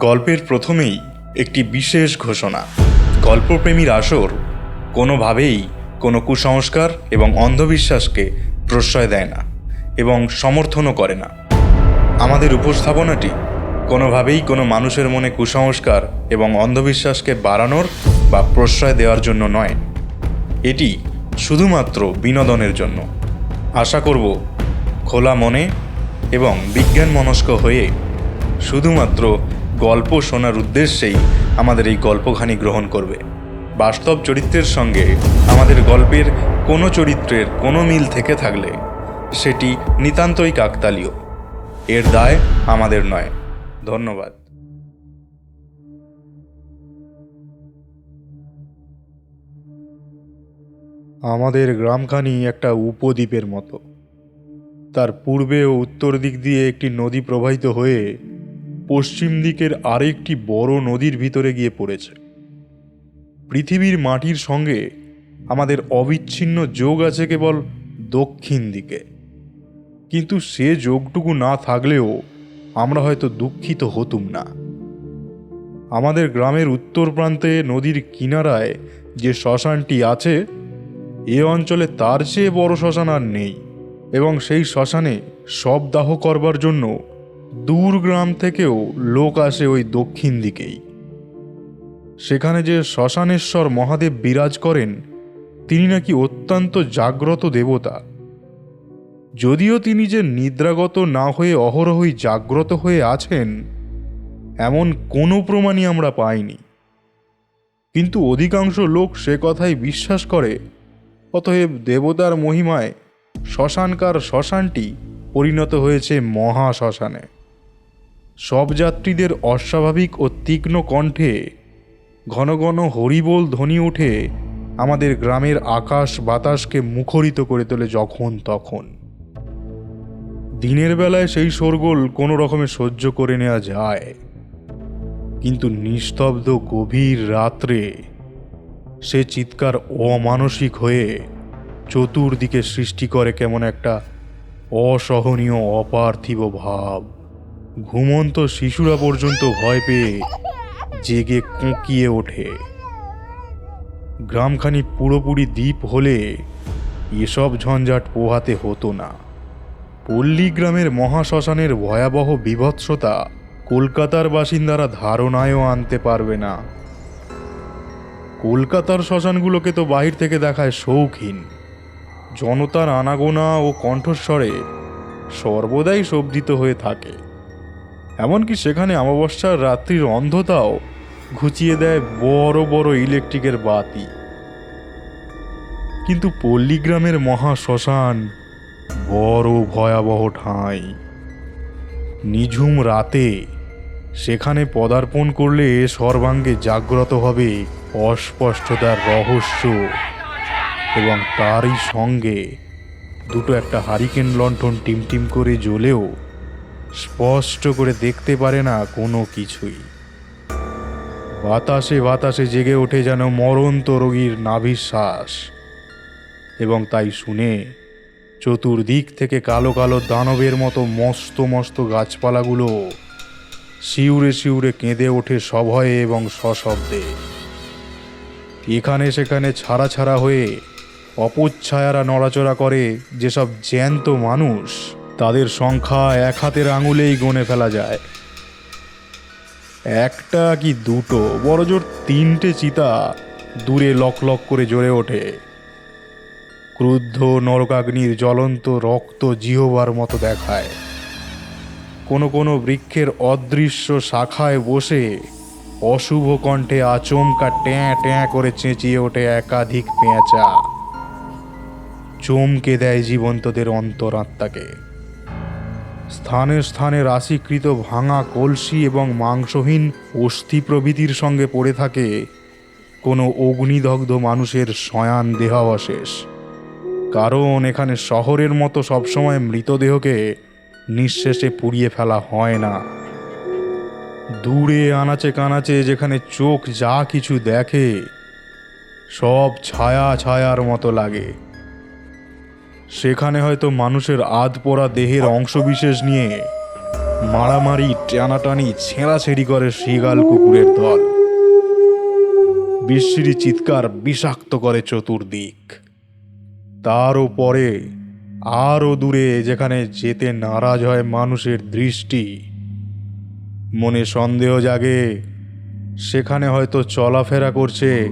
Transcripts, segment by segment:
গল্পের প্রথমেই একটি বিশেষ ঘোষণা। গল্পপ্রেমীর আসর কোনোভাবেই কোনো কুসংস্কার এবং অন্ধবিশ্বাসকে প্রশ্রয় দেয় না এবং সমর্থনও করে না। আমাদের উপস্থাপনাটি কোনোভাবেই কোনো মানুষের মনে কুসংস্কার এবং অন্ধবিশ্বাসকে বাড়ানোর বা প্রশ্রয় দেওয়ার জন্য নয়। এটি শুধুমাত্র বিনোদনের জন্য। আশা করব খোলা মনে এবং বিজ্ঞান মনস্ক হয়ে শুধুমাত্র গল্প শোনার উদ্দেশ্যেই আমাদের এই গল্পখানি গ্রহণ করবে। বাস্তব চরিত্রের সঙ্গে আমাদের গল্পের কোনো চরিত্রের কোনো মিল থেকে থাকলে সেটি নিতান্তই কাকতালীয়। এর দায় আমাদের নয়। ধন্যবাদ। আমাদের গ্রামখানি একটা উপদ্বীপের মতো। তার পূর্বে ও উত্তর দিক দিয়ে একটি নদী প্রবাহিত হয়ে পশ্চিম দিকের আরেকটি বড় নদীর ভিতরে গিয়ে পড়েছে। পৃথিবীর মাটির সঙ্গে আমাদের অবিচ্ছিন্ন যোগ আছে কেবল দক্ষিণ দিকে। কিন্তু সে যোগটুকু না থাকলেও আমরা হয়তো দুঃখিত হতুম না। আমাদের গ্রামের উত্তর প্রান্তে নদীর কিনারায় যে শ্মশানটি আছে, এ অঞ্চলে তার চেয়ে বড় শ্মশান আর নেই এবং সেই শ্মশানে সব দাহ করবার জন্য দূর গ্রাম থেকেও লোক আসে ওই দক্ষিণ দিকেই। সেখানে যে শ্মশানেশ্বর মহাদেব বিরাজ করেন, তিনি নাকি অত্যন্ত জাগ্রত দেবতা। যদিও তিনি যে নিদ্রাগত না হয়ে অহরহই জাগ্রত হয়ে আছেন, এমন কোনো প্রমাণই আমরা পাইনি। কিন্তু অধিকাংশ লোক সে কথাই বিশ্বাস করে, অতএব দেবতার মহিমায় শ্মশানকার শ্মশানটি পরিণত হয়েছে মহা শ্মশানে সব যাত্রীদের অস্বাভাবিক ও তীক্ষ্ণ কণ্ঠে ঘন ঘন হরিবোল ধ্বনি ওঠে আমাদের গ্রামের আকাশ বাতাসকে মুখরিত করে তোলে যখন তখন। দিনের বেলায় সেই শোরগোল কোনো রকমে সহ্য করে নেওয়া যায়। কিন্তু নিস্তব্ধ গভীর রাত্রে সে চিৎকার অমানসিক হয়ে চতুর্দিকে সৃষ্টি করে কেমন একটা অসহনীয় অপার্থিব ভাব। ঘুমন্ত শিশুরা পর্যন্ত ভয় পেয়ে জেগে কুঁকিয়ে ওঠে। গ্রামখানি পুরোপুরি দ্বীপ হলে এসব ঝঞ্ঝাট পোহাতে হতো না। পল্লী গ্রামের মহাশ্মশানের ভয়াবহ বিভৎসতা কলকাতার বাসিন্দারা ধারণায়ও আনতে পারবে না। কলকাতার শ্মশানগুলোকে তো বাহির থেকে দেখায় শৌখিন। জনতার আনাগোনা ও কণ্ঠস্বরে সর্বদাই শোভিত হয়ে থাকে। এমনকি সেখানে অমাবস্যার রাত্রির অন্ধতাও ঘুচিয়ে দেয় বড় বড় ইলেকট্রিকের বাতি। কিন্তু পল্লীগ্রামের মহা শ্মশান বড় ভয়াবহ ঠাঁই। নিঝুম রাতে সেখানে পদার্পণ করলে সর্বাঙ্গে জাগ্রত হবে অস্পষ্টতার রহস্য এবং তারই সঙ্গে দুটো একটা হারিকেন লণ্ঠন টিমটিম করে জ্বলেও স্পষ্ট করে দেখতে পারে না কোনো কিছুই। বাতাসে বাতাসে জেগে ওঠে যেন মরন্ত রোগীর নাভিশ্বাস। এবং তাই শুনে চতুর্দিক থেকে কালো কালো দানবের মতো মস্ত মস্ত গাছপালাগুলো শিউরে শিউরে কেঁদে ওঠে সভয়ে এবং সশব্দে। এখানে সেখানে ছাড়া ছাড়া হয়ে অপচ্ছায়ারা নড়াচড়া করে যেসব জ্যান্ত মানুষ তাদের সংখ্যা এক হাতের আঙুলেই গনে ফেলা যায়। একটা কি দুটো বড়জোর তিনটে চিতা দূরে লক লক করে জ্বলে ওঠে। ক্রুদ্ধ নরকাগ্নির জ্বলন্ত রক্ত জিহবার মতো দেখায়। কোনো কোনো বৃক্ষের অদৃশ্য শাখায় বসে অশুভ কণ্ঠে আচমকা ট্যাঁ ট্যাঁ করে চেঁচিয়ে ওঠে একাধিক পেঁচা। চমকে দেয় জীবন্তদের অন্তরাত্মাকে। স্থানে স্থানে রাশিকৃত ভাঙা কলসি এবং মাংসহীন অস্থি প্রভৃতির সঙ্গে পড়ে থাকে। কোনো অগ্নিদগ্ধ মানুষের শয়ান দেহাবশেষ কারণ এখানে শহরের মতো সবসময় মৃতদেহকে নিঃশেষে পুড়িয়ে ফেলা হয় না। দূরে আনাচে কানাচে যেখানে চোখ যা কিছু দেখে, সব ছায়া ছায়ার মতো লাগে। সেখানে হয়তো মানুষের আধ পোড়া দেহের অংশবিশেষ নিয়ে মারামারি, টানাটানি, ছেঁড়াছেড়ি করে শিগাল কুকুরের দল। বিশ্রী চিৎকার বিষাক্ত করে চতুর্দিক। তারও পরে আরও দূরে যেখানে যেতে নারাজ হয় মানুষের দৃষ্টি, মনে সন্দেহ জাগে, সেখানে হয়তো চলাফেরা করছে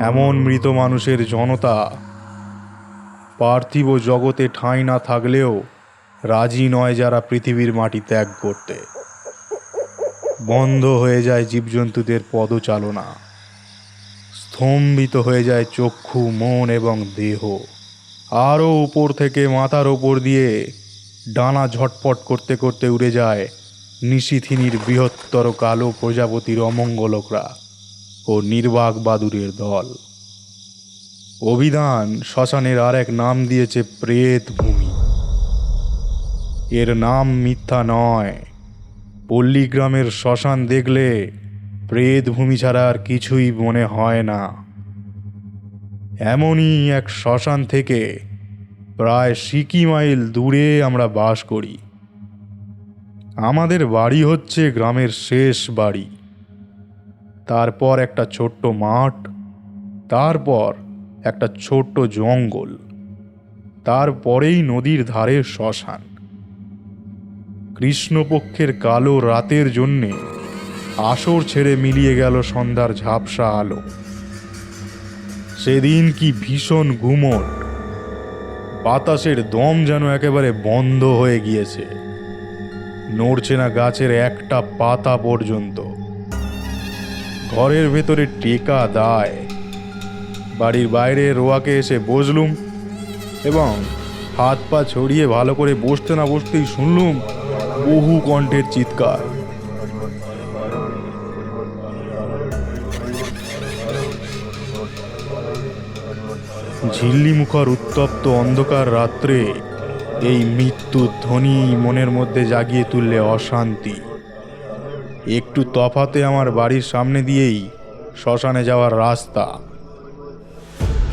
এমন মৃত মানুষের জনতা। পার্থিব জগতে ঠাঁই না থাকলেও রাজি নয় যারা পৃথিবীর মাটি ত্যাগ করতে। বন্ধ হয়ে যায় জীবজন্তুদের পদচালনা। স্তম্ভিত হয়ে যায় চক্ষু, মন এবং দেহ। আরও উপর থেকে মাথার ওপর দিয়ে ডানা ঝটপট করতে করতে উড়ে যায় নিশিথিনীর বৃহত্তর কালো প্রজাপতির অমঙ্গলকরা ও নির্বাক বাদুরের দল। অভিধান শ্মশানের আর এক নাম দিয়েছে প্রেত ভূমি এর নাম মিথ্যা নয়। পল্লীগ্রামের শ্মশান দেখলে প্রেত ভূমি ছাড়া আর কিছুই মনে হয় না। এমনই এক শ্মশান থেকে প্রায় সিকি মাইল দূরে আমরা বাস করি। আমাদের বাড়ি হচ্ছে গ্রামের শেষ বাড়ি। তারপর একটা ছোট্ট মাঠ, তারপর একটা ছোট্ট জঙ্গল তারপরেই নদীর ধারে শ্মশান। কৃষ্ণপক্ষের কালো রাতের জন্যে আসর ছেড়ে মিলিয়ে গেল সন্ধ্যার ঝাপসা আলো। সেদিন কি ভীষণ ঘুমট বাতাসের দম যেন একেবারে বন্ধ হয়ে গিয়েছে। নড়ছে না গাছের একটা পাতা পর্যন্ত। ঘরের ভেতরে টেকা দায়। বাড়ির বাইরে রোয়াকে এসে বসলুম এবং হাত পা ছড়িয়ে ভালো করে বসতে না বসতেই শুনলুম বহু কণ্ঠের চিৎকার। ঝিল্লি মুখর উত্তপ্ত অন্ধকার রাত্রে এই মৃত্যুর ধ্বনি মনের মধ্যে জাগিয়ে তুললে অশান্তি। একটু তফাতে আমার বাড়ির সামনে দিয়েই শ্মশানে যাওয়ার রাস্তা।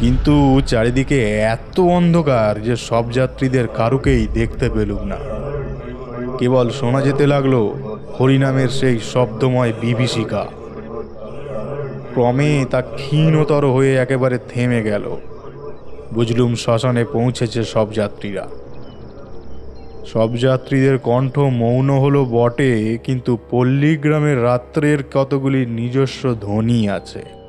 কিন্তু চারিদিকে এত অন্ধকার যে সব যাত্রীদের কারুকেই দেখতে পেলুম না। কেবল শোনা যেতে লাগল হরিনামের সেই শব্দময় বিভীষিকা। ক্রমে তা ক্ষীণতর হয়ে একেবারে থেমে গেল। বুঝলুম শ্মশানে পৌঁছেছে সব যাত্রীরা। সব যাত্রীদের কণ্ঠ মৌন হলো বটে, কিন্তু পল্লীগ্রামের রাত্রের কতগুলি নিজস্ব ধ্বনি আছে।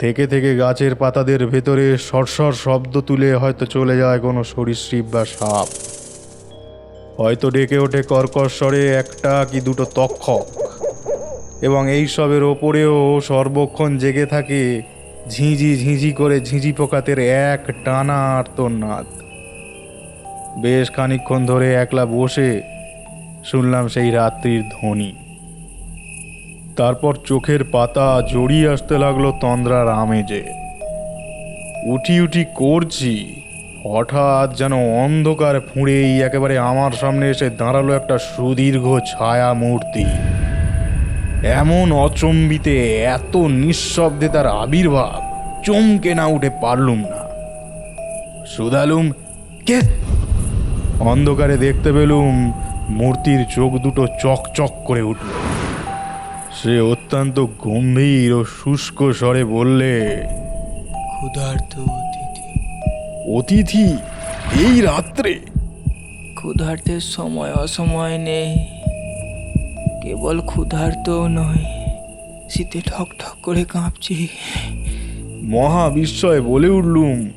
থেকে থেকে গাছের পাতাদের ভেতরে সরসর শব্দ তুলে হয়তো চলে যায় কোনো সরীসৃপ বা সাপ। হয়তো ডেকে ওঠে কর্কশ স্বরে একটা কি দুটো তক্ষক। এবং এই সবের ওপরেও সর্বক্ষণ জেগে থাকে ঝিঁঝি ঝিঁঝি করে ঝিঁঝি পোকাতের এক টানা আর্তনাদ। বেশ খানিকক্ষণ ধরে একলা বসে শুনলাম সেই রাত্রির ধ্বনি। তারপর চোখের পাতা জড়িয়ে আসতে লাগল তন্দ্রার আমেজে। উঠি উঠি করছি, হঠাৎ যেন অন্ধকার ফুঁড়েই একেবারে আমার সামনে এসে দাঁড়াল একটা সুদীর্ঘ ছায়া মূর্তি। এমন অচম্বিতে, এত নিঃশব্দে তার আবির্ভাব, চমকে না উঠে পারলুম না। সুদালুম, কে? অন্ধকারে দেখতে পেলুম, মূর্তির চোখ দুটো চকচক করে উঠল। সে অত্যন্ত গম্ভীর ও শুষ্ক স্বরে বললে ক্ষুধার্ত অতিথি। অতিথি এই রাত্রে? ক্ষুধার্তের সময় অসময় নেই। কেবল ক্ষুধার্তও নয় শীতে ঠক ঠক করে কাঁপছি। মহা বিস্ময়ে বলে উঠলুম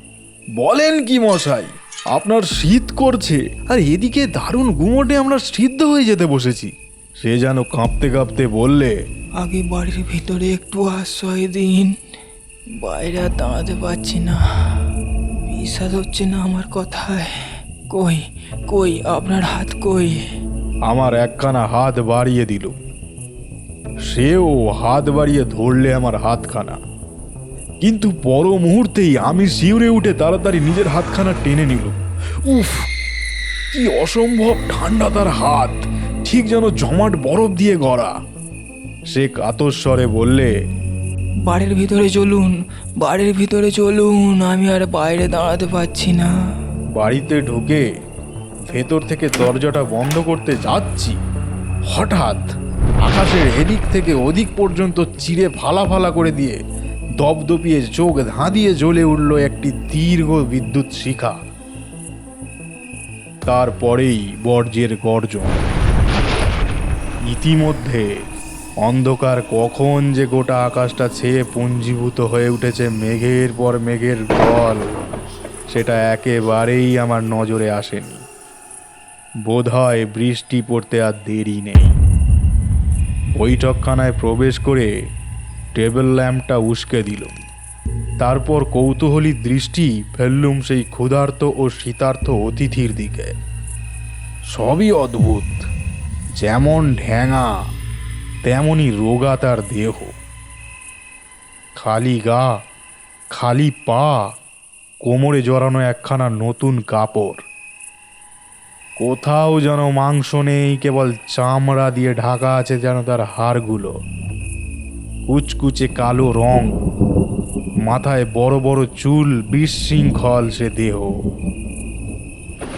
বলেন কি মশাই আপনার শীত করছে আর এদিকে দারুণ গুমোটে আমরা সিদ্ধ হয়ে যেতে বসেছি। সে যেন কাঁপতে কাঁপতে বললে আগে বাড়ির ভিতরে একটু আশ্রয় দিন। বাইরে দাঁড়াতে পারছি না। বিশ্বাস হচ্ছে না আমার কথায়। কই কই আপনার হাত কই? আমার একখানা হাত বাড়িয়ে দিল। সেও হাত বাড়িয়ে ধরলে আমার হাতখানা। কিন্তু পর মুহূর্তেই আমি শিউরে উঠে তাড়াতাড়ি নিজের হাতখানা টেনে নিল। উফ কি অসম্ভব ঠান্ডা তার হাত। ঠিক যেন জমাট বরফ দিয়ে গড়া। সে কাতর স্বরে বললে বাড়ির ভিতরে চলুন বাড়ির ভিতরে চলুন আমি আর বাইরে দাঁড়াতে পারছি না। বাড়িতে ঢুকে ভেতর থেকে দরজাটা বন্ধ করতে যাচ্ছি। হঠাৎ আকাশের এদিক থেকে ওদিক পর্যন্ত চিড়ে ফালা ফালা করে দিয়ে দপদপিয়ে চোখ ধাঁধিয়ে জ্বলে উঠল একটি দীর্ঘ বিদ্যুৎ শিখা। তারপরেই বর্জ্যের গর্জন। ইতিমধ্যে অন্ধকার কখন যে গোটা আকাশটা ছেয়ে পুঞ্জীভূত হয়ে উঠেছে মেঘের পর মেঘের দল সেটা একেবারেই আমার নজরে আসেনি। বোধহয় বৃষ্টি পড়তে আর দেরি নেই। বৈঠকখানায় প্রবেশ করে টেবিল ল্যাম্পটা উস্কে দিল তারপর কৌতূহলী দৃষ্টি ফেললুম সেই ক্ষুধার্ত ও শীতার্থ অতিথির দিকে। সবই অদ্ভুত। যেমন ঢ্যাঙা তেমনই রোগা তার দেহ। খালি গা, খালি পা, কোমরে জড়ানো একখানা নতুন কাপড়। কোথাও যেন মাংস নেই, কেবল চামড়া দিয়ে ঢাকা আছে যেন তার হাড়গুলো। কুচকুচে কালো রং, মাথায় বড় বড় চুল বিশৃঙ্খল সে দেহ।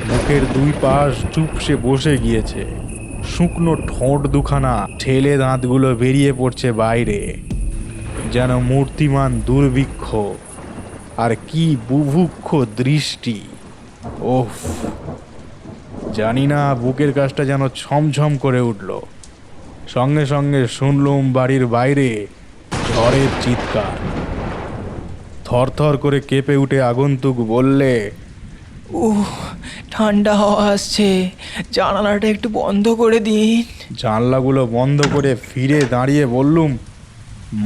মুখের দুই পাশ চুপসে বসে গিয়েছে। শুকনো ঠোঁট দুখানা ঠেলে দাঁতগুলো বেরিয়ে পড়ছে বাইরে। যেন মূর্তিমান দুর্ভিক্ষ। আর কি বুভুক্ষ দৃষ্টি। ওফ, জানি না বুকের কাজটা যেন ছমছম করে উঠল। সঙ্গে সঙ্গে শুনলুম বাড়ির বাইরে ঝড়ের চিৎকার। থরথর করে কেঁপে উঠে আগন্তুক বললে, উহ ঠান্ডা হাওয়া আসছে। জানালাটা একটু বন্ধ করে দিন। জানলাগুলো বন্ধ করে ফিরে দাঁড়িয়ে বললুম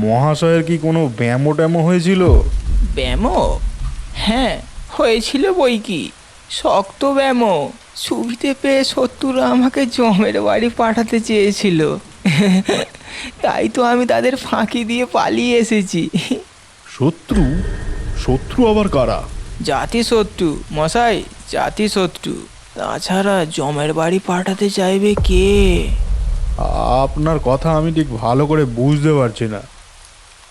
মহাশয়ের কি কোনো ব্যামো ট্যামো হয়েছিল? ব্যামো হ্যাঁ হয়েছিল বই কি। শক্ত ব্যামো সুবিধে পেয়ে শত্রুরা আমাকে জমের বাড়ি পাঠাতে চেয়েছিল। তাই তো আমি তাদের ফাঁকি দিয়ে পালিয়ে এসেছি। শত্রু? শত্রু আবার কারা? জাতি শত্রু মশাই জাতি শত্রু তাছাড়া জমের বাড়ি পাঠাতে চাইবে কে? আপনার কথা আমি ঠিক ভালো করে বুঝতে পারছি না।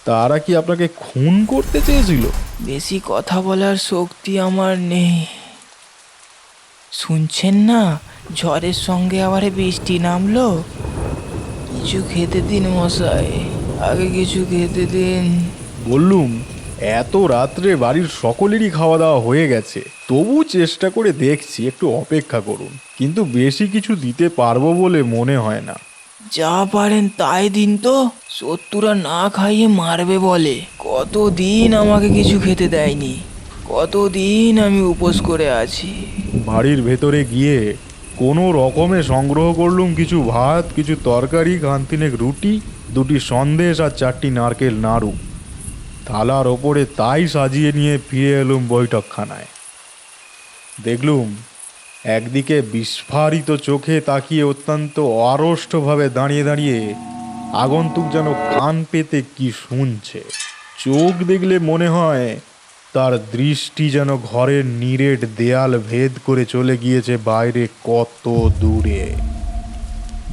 তারা কি আপনাকে খুন করতে চেয়েছিল? বেশি কথা বলার শক্তি আমার নেই। শুনছেন না? ঝড়ের সঙ্গে আবার বৃষ্টি নামলো? কিছু খেতে দিন মশাই আগে কিছু খেতে দিন। বললুম এত রাত্রে বাড়ির সকলেরই খাওয়া দাওয়া হয়ে গেছে। তবু চেষ্টা করে দেখছি একটু অপেক্ষা করুন। কিন্তু বেশি কিছু দিতে পারব বলে মনে হয় না। যা পারেন তাই দিন তো। শত্রুরা না খাইয়ে মারবে বলে। কতদিন আমাকে কিছু খেতে দেয়নি। কতদিন আমি উপোস করে আছি। বাড়ির ভেতরে গিয়ে কোনো রকমে সংগ্রহ করলুম কিছু ভাত কিছু তরকারি খান্তিনেক রুটি দুটি সন্দেশ আর চারটি নারকেল নাড়ু। থালার ওপরে তাই সাজিয়ে নিয়ে ফিরে এলুম বৈঠকখানায়। দেখলুম একদিকে বিস্ফারিত চোখে তাকিয়ে অত্যন্ত অরষ্টভাবে দাঁড়িয়ে দাঁড়িয়ে আগন্তুক যেন কান পেতে কি শুনছে। চোখ দেখলে মনে হয় তার দৃষ্টি যেন ঘরের নিরেট দেয়াল ভেদ করে চলে গিয়েছে বাইরে কত দূরে।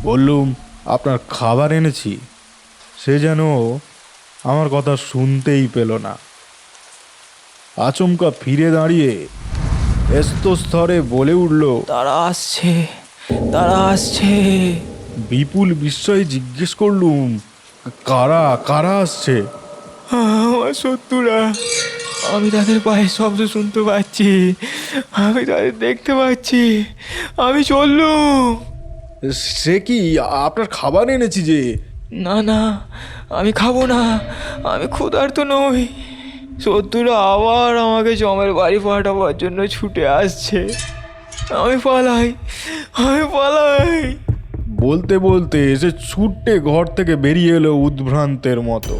বললুম, আপনার খাবার এনেছি। সে যেন আমার কথা শুনতেই পেল না। আচমকা ফিরে দাঁড়িয়ে স্তরে বলে উঠল তারা আসছে তারা আসছে। বিপুল বিস্ময়ে জিজ্ঞেস করলুম কারা কারা আসছে? আমার শত্রুরা আমি তাদের পায়ের শব্দ শুনতে পাচ্ছি আমি তাদের দেখতে পাচ্ছি আমি চললুম। সে কি আপনার খাবার এনেছি যে? না না, আমি খাব না, আমি ক্ষুধার্ত নই। শত্রুরা আবার আমাকে জমের বাড়ি পাঠাবার জন্য ছুটে আসছে। আমি পালাই আমি পালাই। বলতে বলতে সে ছুটে ঘর থেকে বেরিয়ে এলো উদ্ভ্রান্তের মতো।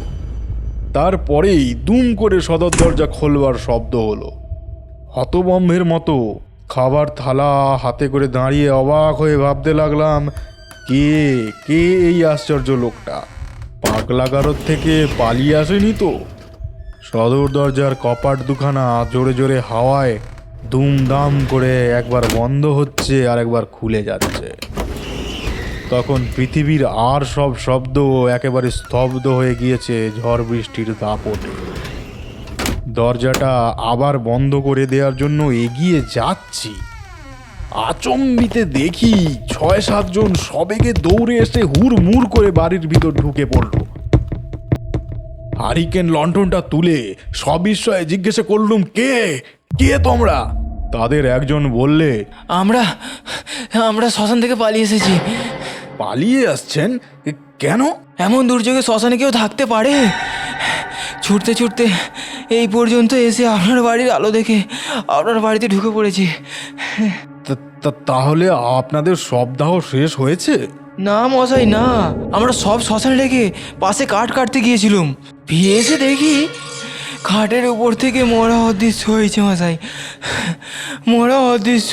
তারপরেই দুম করে সদর দরজা খোলবার শব্দ হলো। হতবম্বের মতো খাবার থালা হাতে করে দাঁড়িয়ে অবাক হয়ে ভাবতে লাগলাম কে কে এই আশ্চর্য লোকটা? পাগলাগারোর থেকে পালিয়ে আসেনি তো? সদর দরজার কপাট দুখানা জোরে জোরে হাওয়ায় দুমদাম করে একবার বন্ধ হচ্ছে আর একবার খুলে যাচ্ছে। তখন পৃথিবীর আর সব শব্দ একেবারে স্তব্ধ হয়ে গিয়েছে ঝড় বৃষ্টির দাপটে। দরজাটা আবার বন্ধ করে দেওয়ার জন্য এগিয়ে যাচ্ছি। আচম্বিতে দেখি ছয় সাতজন সবেগে দৌড়ে এসে হুড় মুড় করে বাড়ির ভিতর ঢুকে পড়ল। হারিকেন লন্ঠনটা তুলে সবিস্ময়ে জিজ্ঞেসে করলুম কে? কে তোমরা? তাদের একজন বললে আমরা আমরা শ্মশান থেকে পালিয়ে এসেছি। পালিয়ে আসছেন? কেন? এমন দুর্যোগে শ্মশানে কেউ থাকতে পারে? ছুটতে ছুটতে এই পর্যন্ত এসে আপনার বাড়ির আলো দেখে আপনার বাড়িতে ঢুকে পড়েছি। তাহলে আপনাদের সব দাহ শেষ হয়েছে? না মশাই না। আমরা সব শ্মশানে রেখে পাশে কাঠ কাটতে গিয়েছিলাম। ফিরে দেখি খাটের উপর থেকে মরা অদৃশ্য হয়েছে মশাই মরা অদৃশ্য।